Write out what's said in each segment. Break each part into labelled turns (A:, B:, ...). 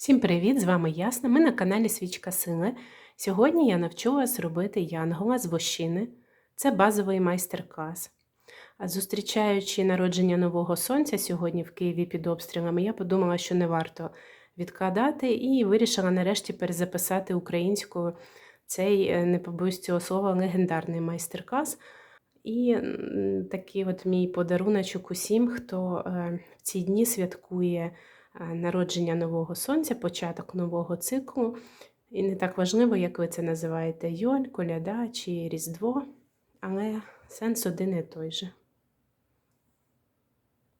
A: Всім привіт! З вами Ясна. Ми на каналі Свічка Сили. Сьогодні я навчу вас робити янгола з вощини. Це базовий майстер-клас. Зустрічаючи народження нового сонця сьогодні в Києві під обстрілами, я подумала, що не варто відкладати, і вирішила нарешті перезаписати українською цей, е, не побоюсь цього слова, легендарний майстер-клас. І такий от мій подаруночок усім, хто е, в ці дні святкує народження нового сонця, початок нового циклу. І не так важливо, як ви це називаєте Йоль, Коляда чи Різдво, але сенс один і той же.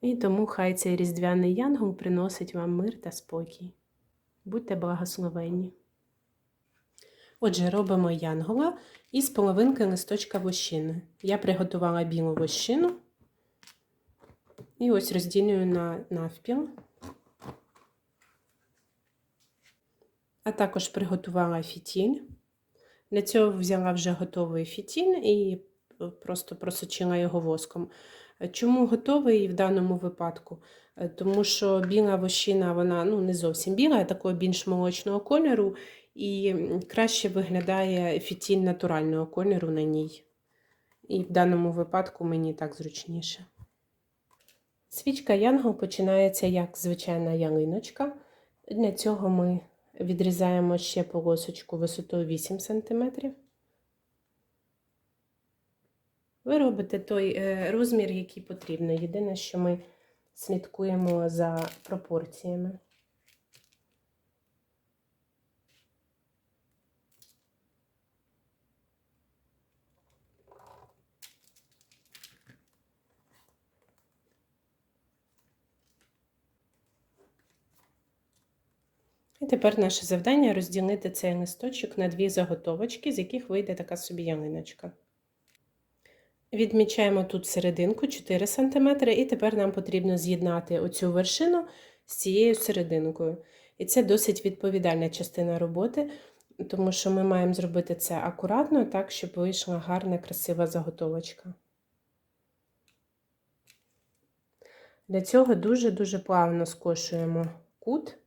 A: І тому хай цей різдвяний янгол приносить вам мир та спокій. Будьте благословенні. Отже, робимо янгола із половинки листочка вощини. Я приготувала білу вощину і ось розділюю на навпіл. А також приготувала фітіль. Для цього взяла вже готовий фітіль і просто просочила його воском. Чому готовий в даному випадку? Тому що біла вощина, вона ну, не зовсім біла, а такого більш молочного кольору, і краще виглядає фітіль натурального кольору на ній. І в даному випадку мені так зручніше. Свічка Янгол починається як звичайна ялиночка. Для цього ми відрізаємо ще полосочку висотою 8 см. Ви робите той е, розмір, який потрібно. Єдине, що ми слідкуємо за пропорціями. Тепер наше завдання розділити цей листочок на дві заготовочки, з яких вийде така собі ялиночка. Відмічаємо тут серединку 4 см, і тепер нам потрібно з'єднати оцю вершину з цією серединкою. І це досить відповідальна частина роботи, тому що ми маємо зробити це акуратно, так, щоб вийшла гарна, красива заготовочка. Для цього дуже-дуже плавно скошуємо кут.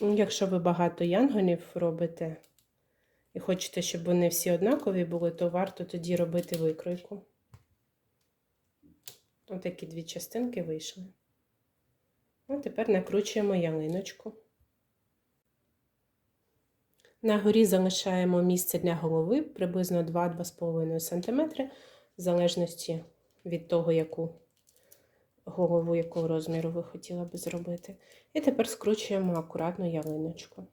A: Якщо ви багато янголів робите і хочете, щоб вони всі однакові були, то варто тоді робити викройку. Отакі дві частинки вийшли. А тепер накручуємо ялиночку. На горі залишаємо місце для голови приблизно 2-2,5 см, в залежності від того, яку голову, якого розміру ви хотіли би зробити. І тепер скручуємо акуратно ялиночку.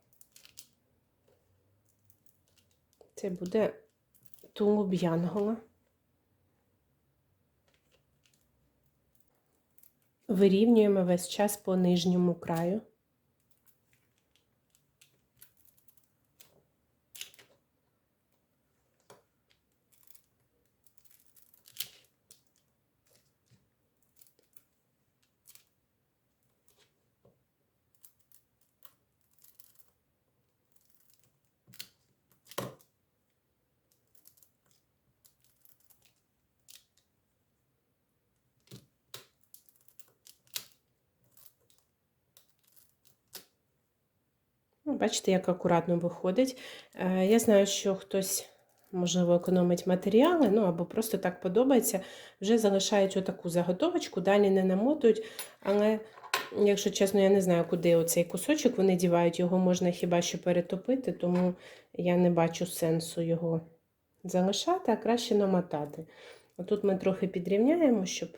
A: Це буде тулуб янгола. Вирівнюємо весь час по нижньому краю. Бачите, як акуратно виходить. Е, я знаю, що хтось, можливо, економить матеріали, ну або просто так подобається, вже залишають отаку заготовочку, далі не намотують. Але, якщо чесно, я не знаю, куди оцей кусочок вони дівають, його можна хіба що перетопити, тому я не бачу сенсу його залишати, а краще намотати. Отут ми трохи підрівняємо, щоб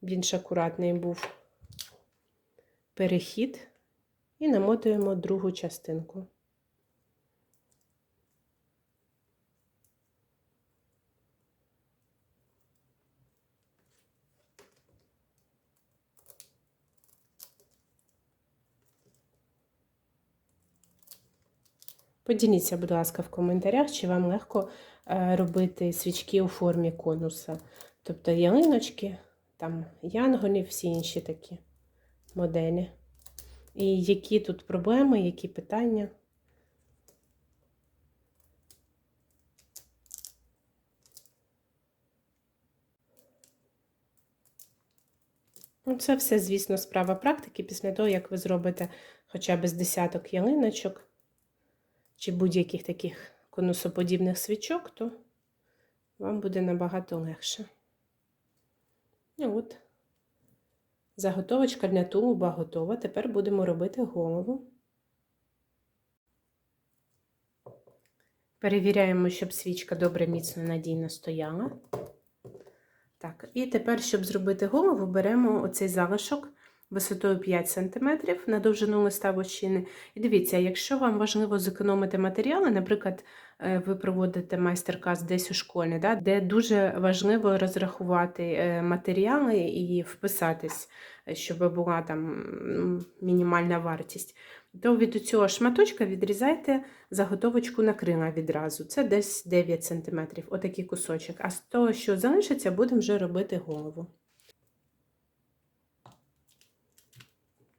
A: більш акуратний був перехід. І намотуємо другу частинку. Поділіться, будь ласка, в коментарях, чи вам легко робити свічки у формі конуса. Тобто ялиночки, там янголів, всі інші такі моделі і які тут проблеми, які питання. Ну, це все, звісно, справа практики після того, як ви зробите хоча б з десяток ялиночок чи будь-яких таких конусоподібних свічок, то вам буде набагато легше. І от заготовочка для тулуба готова. Тепер будемо робити голову. Перевіряємо, щоб свічка добре міцно надійно стояла. Так, і тепер, щоб зробити голову, беремо оцей залишок висотою 5 см на довжину листа вощини. І дивіться, якщо вам важливо зекономити матеріали, наприклад, е, ви проводите майстер-клас десь у школі, да, де дуже важливо розрахувати е, матеріали і вписатись, е, щоб була там мінімальна вартість, то від цього шматочка відрізайте заготовочку на крила відразу. Це десь 9 см, отакий кусочок. А з того, що залишиться, будемо вже робити голову.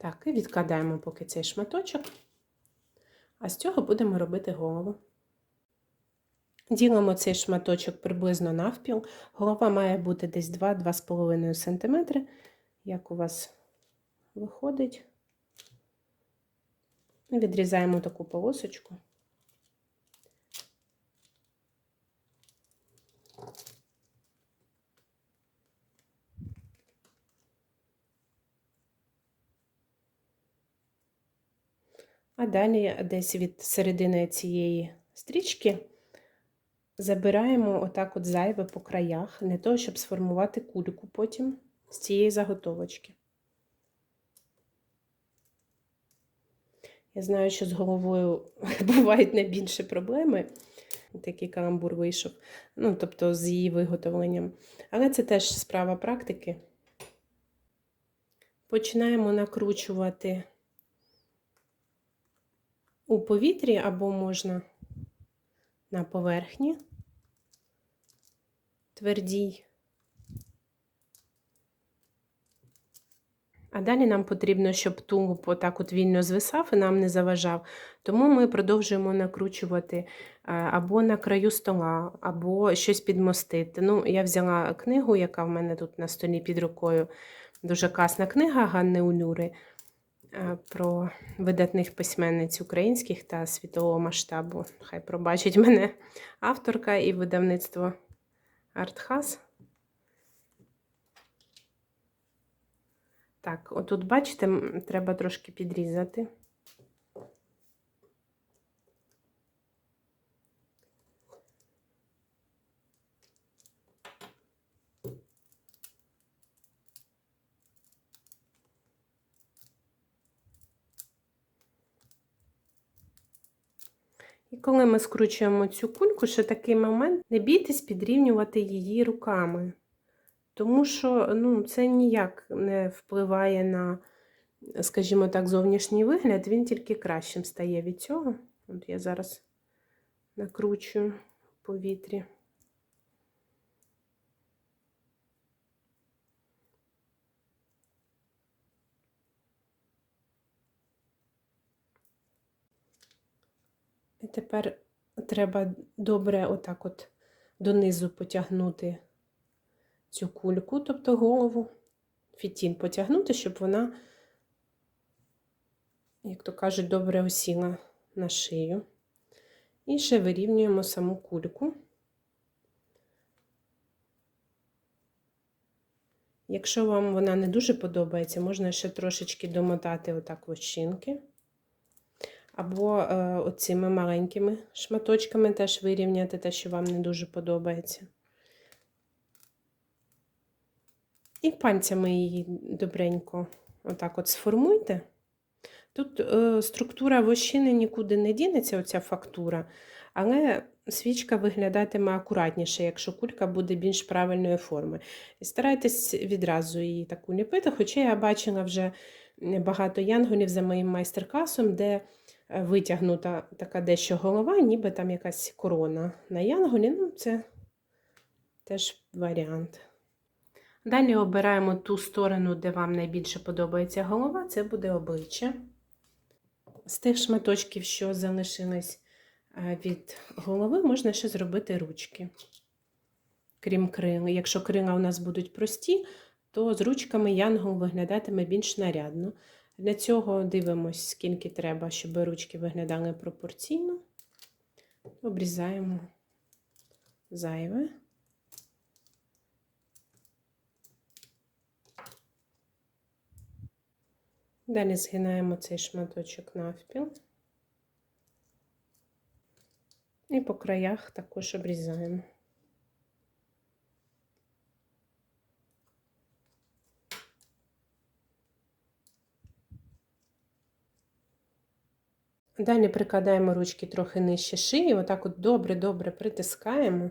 A: Так, і відкладаємо поки цей шматочок. А з цього будемо робити голову. Ділимо цей шматочок приблизно навпіл. Голова має бути десь 2-2,5 см. Як у вас виходить? Відрізаємо таку полосочку. А далі десь від середини цієї стрічки забираємо отак от зайве по краях, для того, щоб сформувати кульку потім з цієї заготовочки. Я знаю, що з головою бувають найбільше проблеми. Такий каламбур вийшов, ну, тобто з її виготовленням. Але це теж справа практики. Починаємо накручувати у повітрі або можна на поверхні твердій. А далі нам потрібно, щоб тулуб отак от вільно звисав і нам не заважав. Тому ми продовжуємо накручувати або на краю стола, або щось підмостити. Ну, Я взяла книгу, яка в мене тут на столі під рукою. Дуже класна книга Ганни Улюри про видатних письменниць українських та світового масштабу. Хай пробачить мене авторка і видавництво Артхас. Так, отут, бачите, треба трошки підрізати. І коли ми скручуємо цю кульку, ще такий момент, не бійтесь підрівнювати її руками. Тому що ну, це ніяк не впливає на, скажімо так, зовнішній вигляд, він тільки кращим стає від цього. От я зараз накручую в повітрі. І тепер треба добре отак от донизу потягнути цю кульку, тобто голову, фітін потягнути, щоб вона, як то кажуть, добре осіла на шию. І ще вирівнюємо саму кульку. Якщо вам вона не дуже подобається, можна ще трошечки домотати отак вощинки. Або е, оцими маленькими шматочками теж вирівняти те, що вам не дуже подобається. І пальцями її добренько отак от сформуйте. Тут е, структура вощини нікуди не дінеться, оця фактура, але свічка виглядатиме акуратніше, якщо кулька буде більш правильної форми. І старайтесь відразу її таку ліпити, хоча я бачила вже багато янголів за моїм майстер-класом, де витягнута така дещо голова, ніби там якась корона на янголі. Ну, це теж варіант. Далі обираємо ту сторону, де вам найбільше подобається голова, це буде обличчя. З тих шматочків, що залишились е, від голови, можна ще зробити ручки. Крім крил. Якщо крила у нас будуть прості, то з ручками янгол виглядатиме більш нарядно. Для цього дивимось, скільки треба, щоб ручки виглядали пропорційно. Обрізаємо зайве. Далі згинаємо цей шматочок навпіл. І по краях також обрізаємо. Далі прикладаємо ручки трохи нижче шиї, отак от добре-добре притискаємо.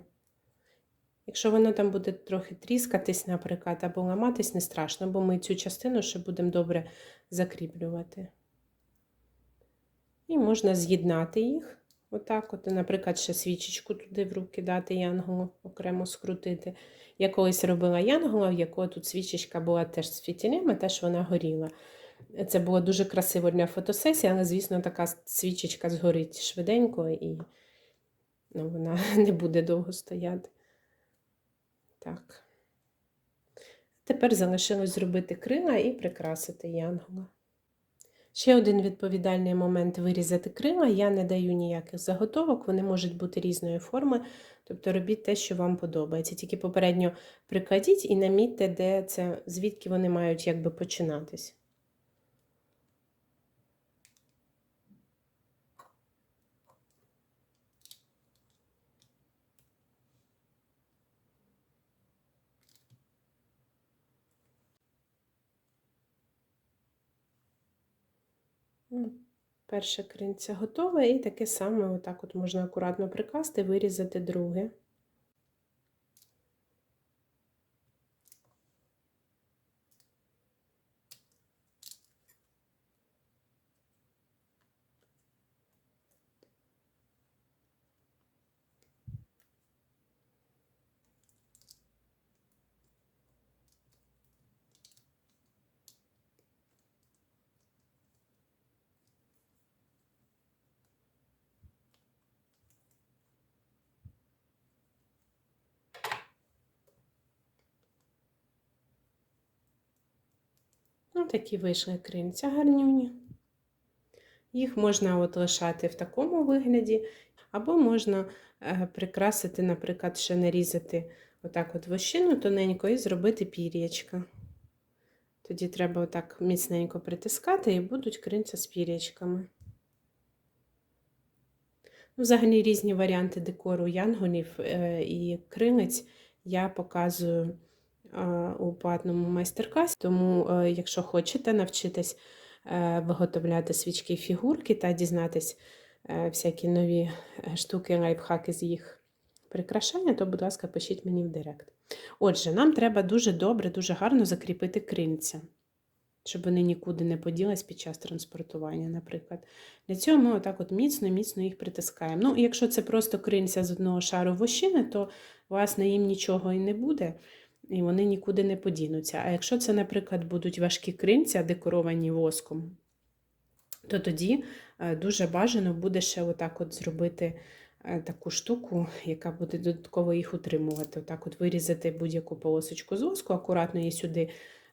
A: Якщо воно там буде трохи тріскатись, наприклад, або ламатись, не страшно, бо ми цю частину ще будемо добре закріплювати. І можна з'єднати їх. Отак, от, наприклад, ще свічечку туди в руки дати янголу, окремо скрутити. Я колись робила янгола, в якого тут свічечка була теж з фітілем, і теж вона горіла. Це було дуже красиво для фотосесії, але, звісно, така свічечка згорить швиденько і ну, вона не буде довго стояти. Так. Тепер залишилось зробити крила і прикрасити янгола. Ще один відповідальний момент вирізати крила. Я не даю ніяких заготовок, вони можуть бути різної форми, тобто робіть те, що вам подобається. Тільки попередньо прикладіть і намітьте, де це, звідки вони мають якби починатись. Перше кринця готове, і таке саме отак от можна акуратно прикласти, вирізати друге. Ну, такі вийшли крильця гарнюні. Їх можна от лишати в такому вигляді, або можна е, прикрасити, наприклад, ще нарізати отак от вощину тоненько і зробити пір'ячка. Тоді треба отак міцненько притискати і будуть крильця з пір'ячками. Ну, Взагалі різні варіанти декору янголів е, і крилець я показую у платному майстер-класі. Тому, е, якщо хочете навчитись е, виготовляти свічки фігурки та дізнатись е, всякі нові штуки, лайфхаки з їх прикрашання, то, будь ласка, пишіть мені в директ. Отже, нам треба дуже добре, дуже гарно закріпити крильця. Щоб вони нікуди не поділись під час транспортування, наприклад. Для цього ми отак от міцно-міцно їх притискаємо. Ну, якщо це просто крильця з одного шару вощини, то, власне, їм нічого і не буде і вони нікуди не подінуться. А якщо це, наприклад, будуть важкі кринця, декоровані воском, то тоді е, дуже бажано буде ще отак от зробити е, таку штуку, яка буде додатково їх утримувати. Отак от вирізати будь-яку полосочку з воску, акуратно її сюди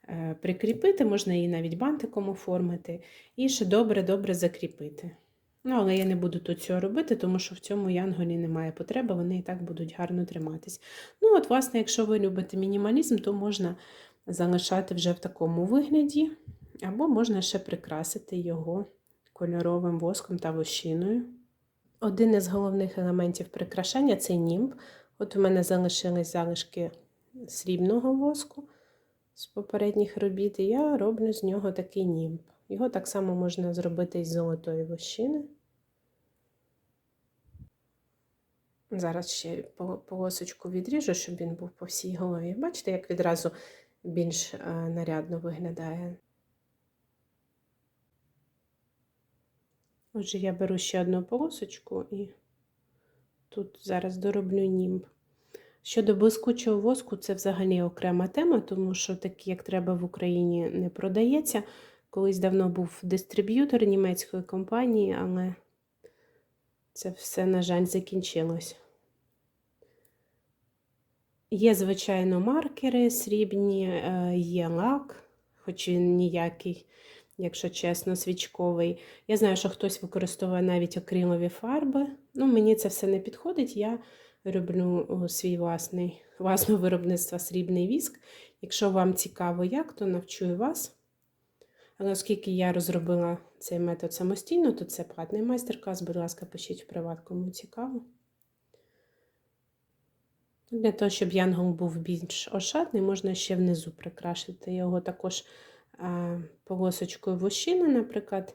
A: е, прикріпити, можна її навіть бантиком оформити, і ще добре-добре закріпити. Ну, але я не буду тут цього робити, тому що в цьому янголі немає потреби, вони і так будуть гарно триматись. Ну, от, власне, якщо ви любите мінімалізм, то можна залишати вже в такому вигляді, або можна ще прикрасити його кольоровим воском та вощиною. Один із головних елементів прикрашання це німб. От у мене залишились залишки срібного воску з попередніх робіт, і я роблю з нього такий німб. Його так само можна зробити із золотої вощини. Зараз ще полосочку відріжу, щоб він був по всій голові. Бачите, як відразу більш е, нарядно виглядає. Отже, я беру ще одну полосочку і тут зараз дороблю німб. Щодо блискучого воску, це взагалі окрема тема, тому що такий, як треба в Україні, не продається. Колись давно був дистриб'ютор німецької компанії, але це все, на жаль, закінчилось. Є, звичайно, маркери срібні, е, є лак, хоч він ніякий, якщо чесно, свічковий. Я знаю, що хтось використовує навіть акрилові фарби. Ну, мені це все не підходить. Я роблю свій власний, власного виробництва срібний віск. Якщо вам цікаво, як, то навчую вас. Але оскільки я розробила цей метод самостійно, то це платний майстер-клас. Будь ласка, пишіть в приват, кому цікаво. Для того, щоб янгол був більш ошатний, можна ще внизу прикрашити його також полосочкою вощини, наприклад,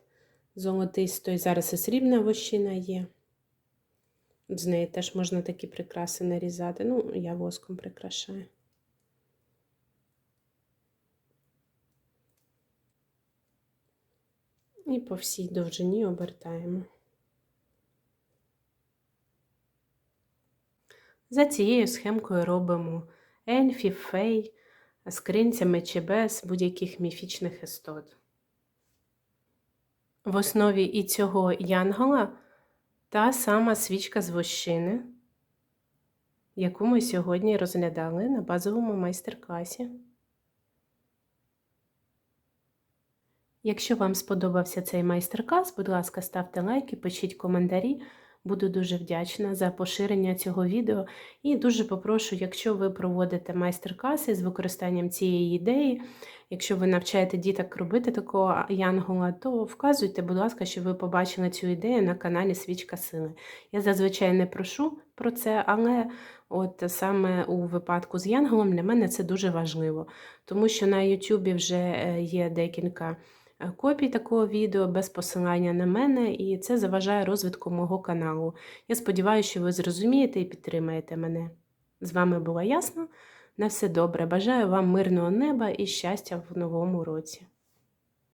A: золотистої. Зараз і срібна вощина є. З неї теж можна такі прикраси нарізати. Ну, я воском прикрашаю. І по всій довжині обертаємо. За цією схемкою робимо ельфів, фей, з кринцями чи без будь-яких міфічних істот. В основі і цього янгола та сама свічка з вощини, яку ми сьогодні розглядали на базовому майстер-класі. Якщо вам сподобався цей майстер-клас, будь ласка, ставте лайки, пишіть коментарі. Буду дуже вдячна за поширення цього відео і дуже попрошу, якщо ви проводите майстер-класи з використанням цієї ідеї, якщо ви навчаєте діток робити такого янгола, то вказуйте, будь ласка, що ви побачили цю ідею на каналі Свічка Сили. Я зазвичай не прошу про це, але от саме у випадку з янголом для мене це дуже важливо, тому що на YouTube вже е, є декілька копій такого відео без посилання на мене, і це заважає розвитку мого каналу. Я сподіваюся, що ви зрозумієте і підтримаєте мене. З вами була ясна. На все добре. Бажаю вам мирного неба і щастя в новому році.